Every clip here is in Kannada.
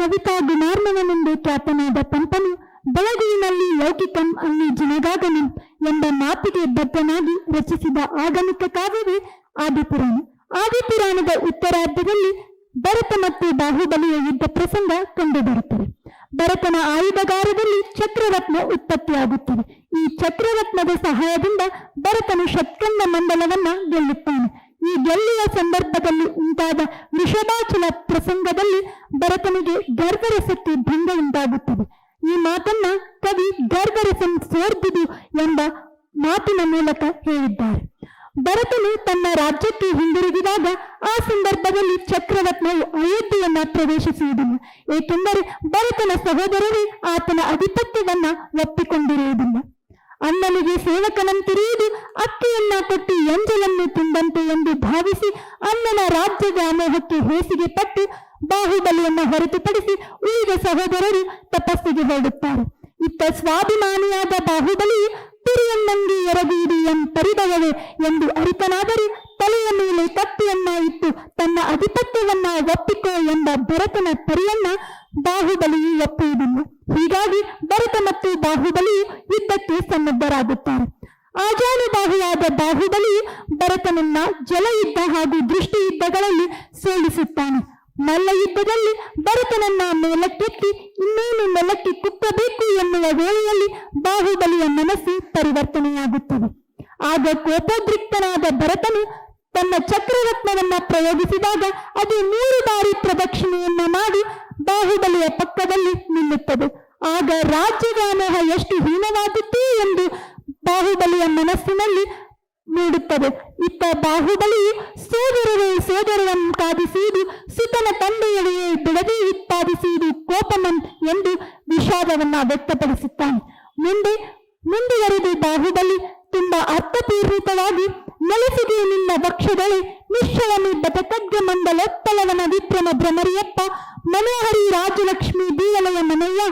ಕವಿತಾ ಗುಣಾರ್ಣವನೆಂದು ಖ್ಯಾತನಾದ ಪಂಪನು, ಬೆಳಗುವಿನಲ್ಲಿ ಲೌಕಿಕಂ ಅಲ್ಲಿ ಜನಗಾಗಲಿ ಎಂಬ ಮಾತಿಗೆ ಬದ್ಧನಾಗಿ ರಚಿಸಿದ ಆಗಮಿಕ ಕಾವ್ಯವೇ ಆದಿಪುರಾಣ ಆದಿಪುರಾಣದ ಉತ್ತರಾರ್ಧದಲ್ಲಿ ಭರತ ಮತ್ತು ಬಾಹುಬಲಿಯ ಯುದ್ಧ ಪ್ರಸಂಗ ಕಂಡುಬರುತ್ತದೆ. ಭರತನ ಆಯುಧಗಾರದಲ್ಲಿ ಚಕ್ರರತ್ನ ಉತ್ಪತ್ತಿಯಾಗುತ್ತದೆ. ಈ ಚಕ್ರರತ್ನದ ಸಹಾಯದಿಂದ ಭರತನು ಶತ್ಕಂದ ಮಂಡಲವನ್ನ ಗೆಲ್ಲುತ್ತಾನೆ. ಈ ಗೆಲ್ಲುವ ಸಂದರ್ಭದಲ್ಲಿ ಉಂಟಾದ ವೃಷಭಾಚಲ ಪ್ರಸಂಗದಲ್ಲಿ ಭರತನಿಗೆ ಗರ್ಭರಸಕ್ಕೆ ಭಂಗ ಉಂಟಾಗುತ್ತದೆ. ಈ ಮಾತನ್ನ ಕವಿ ಗರ್ಭರಸಂ ಸೋರ್ದುದು ಎಂಬ ಮಾತಿನ ಮೂಲಕ ಹೇಳಿದ್ದಾರೆ. ಭರತನು ತನ್ನ ರಾಜ್ಯಕ್ಕೆ ಹಿಂದಿರುಗಿದಾಗ ಆ ಸಂದರ್ಭದಲ್ಲಿ ಚಕ್ರರತ್ನವು ಅಯೋಧ್ಯೆಯನ್ನ ಪ್ರವೇಶಿಸುವುದಿಲ್ಲ. ಏಕೆಂದರೆ ಭರತನ ಸಹೋದರರೇ ಆತನ ಅಧಿಪತ್ಯವನ್ನ ಒಪ್ಪಿಕೊಂಡಿರುವುದಿಲ್ಲ. ಅಣ್ಣನಿಗೆ ಸೇವಕನಂತಿರುವುದು ಅಕ್ಕಿಯನ್ನ ಕೊಟ್ಟು ಎಂಜಲನ್ನು ತಿಂದಂತೆ ಎಂದು ಭಾವಿಸಿ ಅಣ್ಣನ ರಾಜ್ಯದ ಅಮೋಹಕ್ಕೆ ಹೇಸಿಗೆ ಪಟ್ಟು ಬಾಹುಬಲಿಯನ್ನ ಹೊರತುಪಡಿಸಿ ಉಳಿದ ಸಹೋದರರು ತಪಸ್ಸಿಗೆ ಹೊರಡುತ್ತಾರೆ ಇತ್ತ ಸ್ವಾಭಿಮಾನಿಯಾದ ಬಾಹುಬಲಿ ತುರಿಯಣ್ಣಂಗೆ ಎರಗುವುದು ಎಂತರಿದವೇ ಎಂದು ಅರಿತನಾದರೂ ತಲೆಯ ಮೇಲೆ ಕತ್ತಿಯನ್ನ ಇಟ್ಟು ತನ್ನ ಅಧಿಪತ್ಯವನ್ನ ಒಪ್ಪಿಕೊ ಎಂಬ ಭರತನ ಪರಿಯನ್ನ ಬಾಹುಬಲಿಯು ಒಪ್ಪುವುದಿಲ್ಲ. ಹೀಗಾಗಿ ಭರತ ಮತ್ತು ಬಾಹುಬಲಿಯು ಯುದ್ಧಕ್ಕೆ ಸನ್ನದ್ಧರಾಗುತ್ತಾರೆ. ಆಜಾನುಬಾಹುವಾದ ಬಾಹುಬಲಿಯು ಭರತನನ್ನ ಜಲಯುದ್ಧ ಹಾಗೂ ದೃಷ್ಟಿ ಯುದ್ಧಗಳಲ್ಲಿ ಸೋಲಿಸುತ್ತಾನೆ. ಮಲ್ಲ ಯುದ್ಧದಲ್ಲಿ ಭರತನನ್ನ ಮೇಲಕ್ಕೆತ್ತಿ ಇನ್ನೇನು ನೆಲಕ್ಕೆ ಕುಕ್ಕಬೇಕು ಎನ್ನುವ ವೇಳೆಯಲ್ಲಿ ಬಾಹುಬಲಿಯ ಮನಸ್ಸು ಪರಿವರ್ತನೆಯಾಗುತ್ತದೆ. ಆಗ ಕೋಪೋದ್ರಿಕ್ತನಾದ ಭರತನು ತನ್ನ ಚಕ್ರರತ್ನವನ್ನ ಪ್ರಯೋಗಿಸಿದಾಗ ಅದು ಮೂರು ಬಾರಿ ಪ್ರದಕ್ಷಿಣೆಯನ್ನ ಮಾಡಿ ಬಾಹುಬಲಿಯ ಪಕ್ಕದಲ್ಲಿ ನಿಲ್ಲುತ್ತದೆ. ಆಗ ರಾಜ್ಯಗಾನಹ ಎಷ್ಟು ಹೀನವಾದದ್ದು ಎಂದು ಬಾಹುಬಲಿಯ ಮನಸ್ಸಿನಲ್ಲಿ ನೀಡುತ್ತದೆ ಇತ್ತ ಬಾಹುಬಲಿ ಸೋದರರು ಸೋದರರನ್ನು ಕಾದಿಸುವುದು ಸುತನ ತಂದೆಯಡೆಯೇ ಬಿಡದೆ ಉತ್ಪಾದಿಸುವುದು ಕೋಪಮನ್ ಎಂದು ವಿಷಾದವನ್ನ ವ್ಯಕ್ತಪಡಿಸುತ್ತಾನೆ. ಮುಂದೆ ಮುಂದುವರೆದು ಬಾಹುಬಲಿ ತುಂಬಾ ಅರ್ಥಪೂರ್ವಿತವಾಗಿ ನೆಲೆಸಿದೆ ನಿನ್ನ ವಕ್ಷಗಳೇ ನಿಶ್ಚಯನಿ ಬತಕಗ್ಗ ಮಂಡಲೋತ್ತಲವನ ವಿಕ್ರಮ ಭ್ರಮರಿಯಪ್ಪ, ಮನೋಹರಿ ರಾಜಲಕ್ಷ್ಮಿ ದೇವಲಯ ಮನಯ್ಯ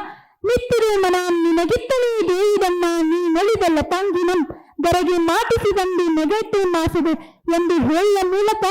ನಿತ್ತಿರು ಮನ ನಿನಗಿತ್ತನೇ ದೇವಿದನ್ನ ನೀ ನಳಿದಲ್ಲ ತಂಗಿನಂ, ದರಗೆ ಮಾಟಿಸಿದಂದು ನೆಗೆಟ್ಟು ಮಾಸಿದೆ ಎಂದು ಹೇಳುವ ಮೂಲಕ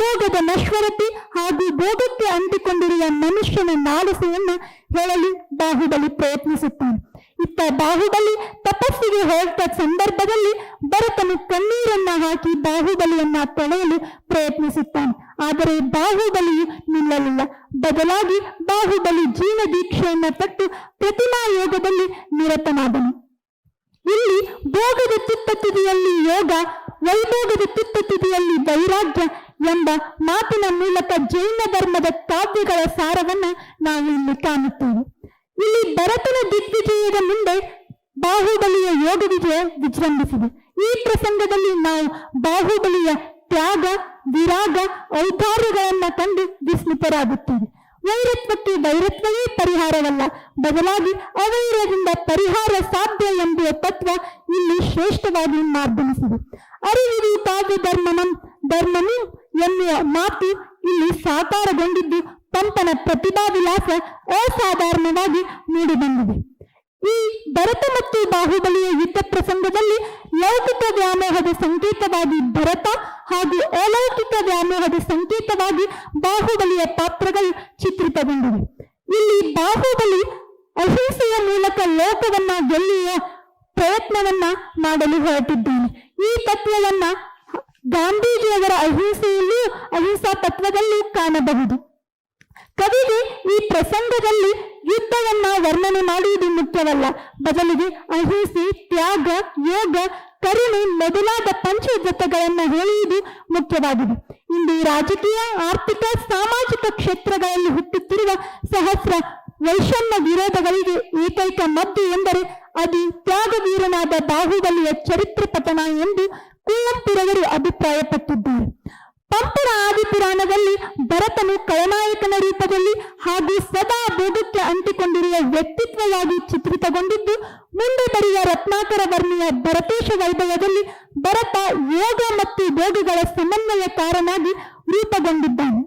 ಭೋಗದ ನಶ್ವರತೆ ಹಾಗೂ ಭೋಗಕ್ಕೆ ಅಂಟಿಕೊಂಡಿರುವ ಮನುಷ್ಯನ ನಾಲಸೆಯನ್ನು ಹೇಳಲು, ಬಾಹುಬಲಿ ಪ್ರಯತ್ನಿಸುತ್ತಾನೆ. ಇತ್ತ ಬಾಹುಬಲಿ ತಪಸ್ಸಿಗೆ ಹೊರಟ ಸಂದರ್ಭದಲ್ಲಿ ಭರತನು ಕಣ್ಣೀರನ್ನ ಹಾಕಿ ಬಾಹುಬಲಿಯನ್ನ ತೊಳೆಯಲು ಪ್ರಯತ್ನಿಸುತ್ತಾನೆ. ಆದರೆ ಬಾಹುಬಲಿಯು ನಿಲ್ಲಲಿಲ್ಲ. ಬದಲಾಗಿ ಬಾಹುಬಲಿ ಜೀವ ದೀಕ್ಷೆಯನ್ನ ತಟ್ಟು ಪ್ರತಿಮಾ ಯೋಗದಲ್ಲಿ ನಿರತನಾದನು. ಇಲ್ಲಿ ಭೋಗದ ತುತ್ತತುದಿಯಲ್ಲಿ ಯೋಗ, ವೈಭೋಗದ ತುತ್ತತುದಿಯಲ್ಲಿ ವೈರಾಗ್ಯ ಎಂಬ ಮಾತಿನ ಮೂಲಕ ಜೈನ ಧರ್ಮದ ಕಾವ್ಯಗಳ ಸಾರವನ್ನು ನಾವು ಇಲ್ಲಿ ಕಾಣುತ್ತೇವೆ. ಇಲ್ಲಿ ಭರತನ ದಿಗ್ವಿಜಯದ ಮುಂದೆ ಬಾಹುಬಲಿಯ ಯೋಗ ವಿಜಯ ವಿಜೃಂಭಿಸಿದೆ. ಈ ಪ್ರಸಂಗದಲ್ಲಿ ನಾವು ಬಾಹುಬಲಿಯ ತ್ಯಾಗ, ವಿರಾಗ, ಔದಾರ್ಯಗಳನ್ನ ಕಂಡು ವಿಸ್ಮಿತರಾಗುತ್ತೇವೆ. ವೈರತ್ವಕ್ಕೆ ವೈರತ್ವವೇ ಪರಿಹಾರವಲ್ಲ. ಬದಲಾಗಿ ಅವೈರದಿಂದ ಪರಿಹಾರ ಸಾಧ್ಯ ಎಂಬುವ ತತ್ವ ಇಲ್ಲಿ ಶ್ರೇಷ್ಠವಾಗಿ ಮಾರ್ಗಮಿಸಿದೆ. ಅರಿವಿದು ಕಾವ್ಯ ಧರ್ಮನಂ, ಧರ್ಮನು ಎನ್ನುವ ಮಾತು ಇಲ್ಲಿ ಸಾಕಾರಗೊಂಡಿದ್ದು ಪಂಪನ ಪ್ರತಿಭಾ ವಿಲಾಸ ಅಸಾಧಾರಣವಾಗಿ ಮೂಡಿಬಂದಿದೆ ಈ ಭರತ ಮತ್ತು ಬಾಹುಬಲಿಯ ಯುದ್ಧ ಪ್ರಸಂಗದಲ್ಲಿ ಲೌಕಿಕ ವ್ಯಾಮೋಹದ ಸಂಕೇತವಾಗಿ ಭರತ ಹಾಗೂ ಅಲೌಕಿಕ ವ್ಯಾಮೋಹದ ಸಂಕೇತವಾಗಿ ಬಾಹುಬಲಿಯ ಪಾತ್ರಗಳು ಚಿತ್ರಿತಗೊಂಡಿವೆ. ಇಲ್ಲಿ ಬಾಹುಬಲಿ ಅಹಿಂಸೆಯ ಮೂಲಕ ಲೋಕವನ್ನ ಗೆಲ್ಲುವ ಪ್ರಯತ್ನವನ್ನ ಮಾಡಲು ಹೊರಟಿದ್ದಾನೆ. ಈ ತತ್ವವನ್ನ ಗಾಂಧೀಜಿಯವರ ಅಹಿಂಸೆಯಲ್ಲೂ ಅಹಿಂಸಾ ತತ್ವದಲ್ಲೂ ಕಾಣಬಹುದು. ಕವಿಗೆ ಈ ಪ್ರಸಂಗದಲ್ಲಿ ಯುದ್ಧವನ್ನ ವರ್ಣನೆ ಮಾಡುವುದು ಮುಖ್ಯವಲ್ಲ. ಬದಲಿಗೆ ಅಹಿಂಸೆ, ತ್ಯಾಗ, ಯೋಗ, ಕರುಣೆ ಮೊದಲಾದ ಪಂಚಜತಗಳನ್ನ ಹೇಳುವುದು ಮುಖ್ಯವಾಗಿದೆ ಇಂದು ರಾಜಕೀಯ, ಆರ್ಥಿಕ, ಸಾಮಾಜಿಕ ಕ್ಷೇತ್ರಗಳಲ್ಲಿ ಹುಟ್ಟುತ್ತಿರುವ ಸಹಸ್ರ ವೈಷಮ್ಯ ವಿರೋಧಗಳಿಗೆ ಏಕೈಕ ಮದ್ದು ಎಂದರೆ ಅದು ತ್ಯಾಗವೀರನಾದ ಬಾಹುಬಲಿಯ ಚರಿತ್ರೆ ಪತನ ಎಂದು ಕುವೆಂಪುರವರು ಅಭಿಪ್ರಾಯಪಟ್ಟಿದ್ದಾರೆ. ಪಂಪರ ಆದಿಪುರಾಣದಲ್ಲಿ ಭರತನು ಕಳನಾಯಕನ ರೂಪದಲ್ಲಿ ಹಾಗೂ ಸದಾ ಭೋಗಕ್ಕೆ ಅಂಟಿಕೊಂಡಿರುವ ವ್ಯಕ್ತಿತ್ವವಾಗಿ ಚಿತ್ರಿತಗೊಂಡಿದ್ದು, ಮುಂದೆ ಬರೆಯ ರತ್ನಾಕರ ವರ್ಣಿಯ ಭರತೇಶ ವೈಭವದಲ್ಲಿ ಭರತ ಯೋಗ ಮತ್ತು ಭೋಗಗಳ ಸಮನ್ವಯಕಾರನಾಗಿ ರೂಪುಗೊಂಡಿದ್ದಾನೆ.